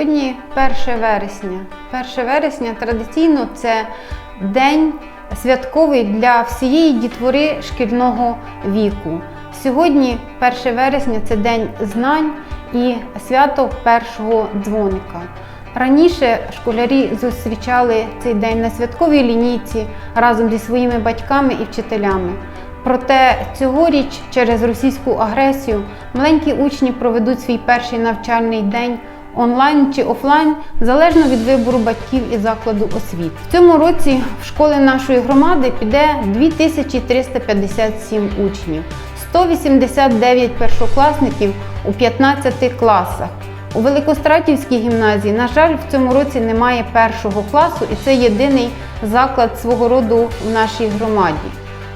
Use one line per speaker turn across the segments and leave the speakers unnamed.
Сьогодні 1 вересня. 1 вересня традиційно це день святковий для всієї дітвори шкільного віку. Сьогодні, 1 вересня, це день знань і свято першого дзвоника. Раніше школярі зустрічали цей день на святковій лінійці разом зі своїми батьками і вчителями. Проте цьогоріч через російську агресію маленькі учні проведуть свій перший навчальний день онлайн чи офлайн, залежно від вибору батьків і закладу освіти. В цьому році в школи нашої громади піде 2357 учнів, 189 першокласників у 15 класах. У Великостратівській гімназії, на жаль, в цьому році немає першого класу, і це єдиний заклад свого роду в нашій громаді.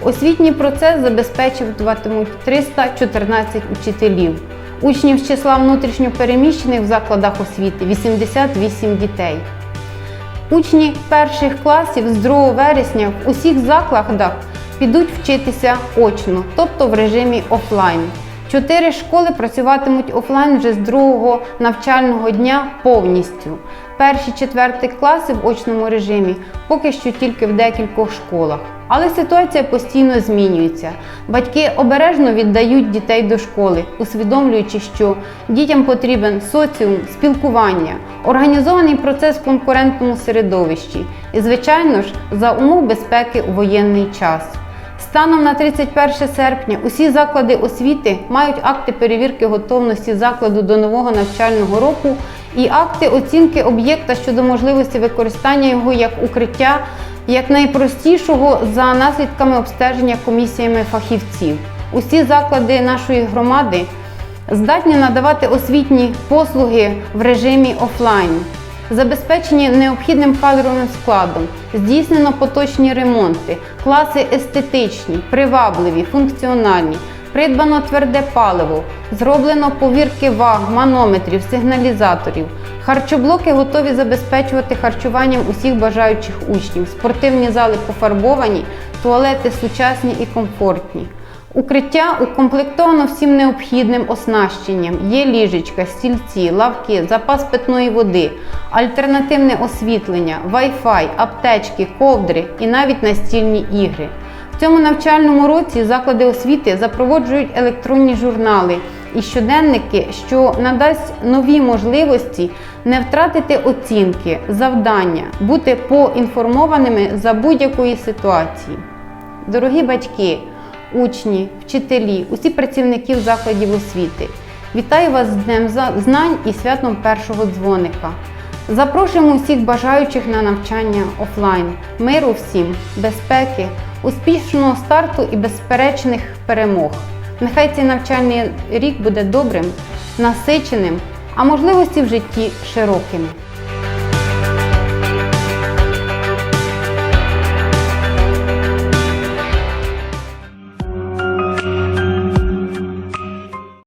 Освітній процес забезпечуватимуть 314 учителів. Учнів з числа внутрішньопереміщених в закладах освіти 88 дітей. Учні перших класів з 2 вересня в усіх закладах підуть вчитися очно, тобто в режимі офлайн. Чотири школи працюватимуть офлайн вже з другого навчального дня повністю. Перші четверті класи в очному режимі поки що тільки в декількох школах. Але ситуація постійно змінюється. Батьки обережно віддають дітей до школи, усвідомлюючи, що дітям потрібен соціум, спілкування, організований процес в конкурентному середовищі і, звичайно ж, за умов безпеки у воєнний час. Станом на 31 серпня усі заклади освіти мають акти перевірки готовності закладу до нового навчального року і акти оцінки об'єкта щодо можливості використання його як укриття як найпростішого за наслідками обстеження комісіями фахівців. Усі заклади нашої громади здатні надавати освітні послуги в режимі офлайн. Забезпечені необхідним кадровим складом, здійснено поточні ремонти, класи естетичні, привабливі, функціональні, придбано тверде паливо, зроблено повірки ваг, манометрів, сигналізаторів. Харчоблоки готові забезпечувати харчуванням усіх бажаючих учнів. Спортивні зали пофарбовані, туалети сучасні і комфортні. Укриття укомплектовано всім необхідним оснащенням. Є ліжечка, стільці, лавки, запас питної води, альтернативне освітлення, Wi-Fi, аптечки, ковдри і навіть настільні ігри. В цьому навчальному році заклади освіти запроваджують електронні журнали і щоденники, що надасть нові можливості не втратити оцінки, завдання, бути поінформованими за будь-якої ситуації. Дорогі батьки! Учні, вчителі, усі працівників закладів освіти. Вітаю вас з Днем знань і святом першого дзвоника. Запрошуємо усіх бажаючих на навчання офлайн, миру всім, безпеки, успішного старту і безперечних перемог. Нехай цей навчальний рік буде добрим, насиченим, а можливості в житті широкими.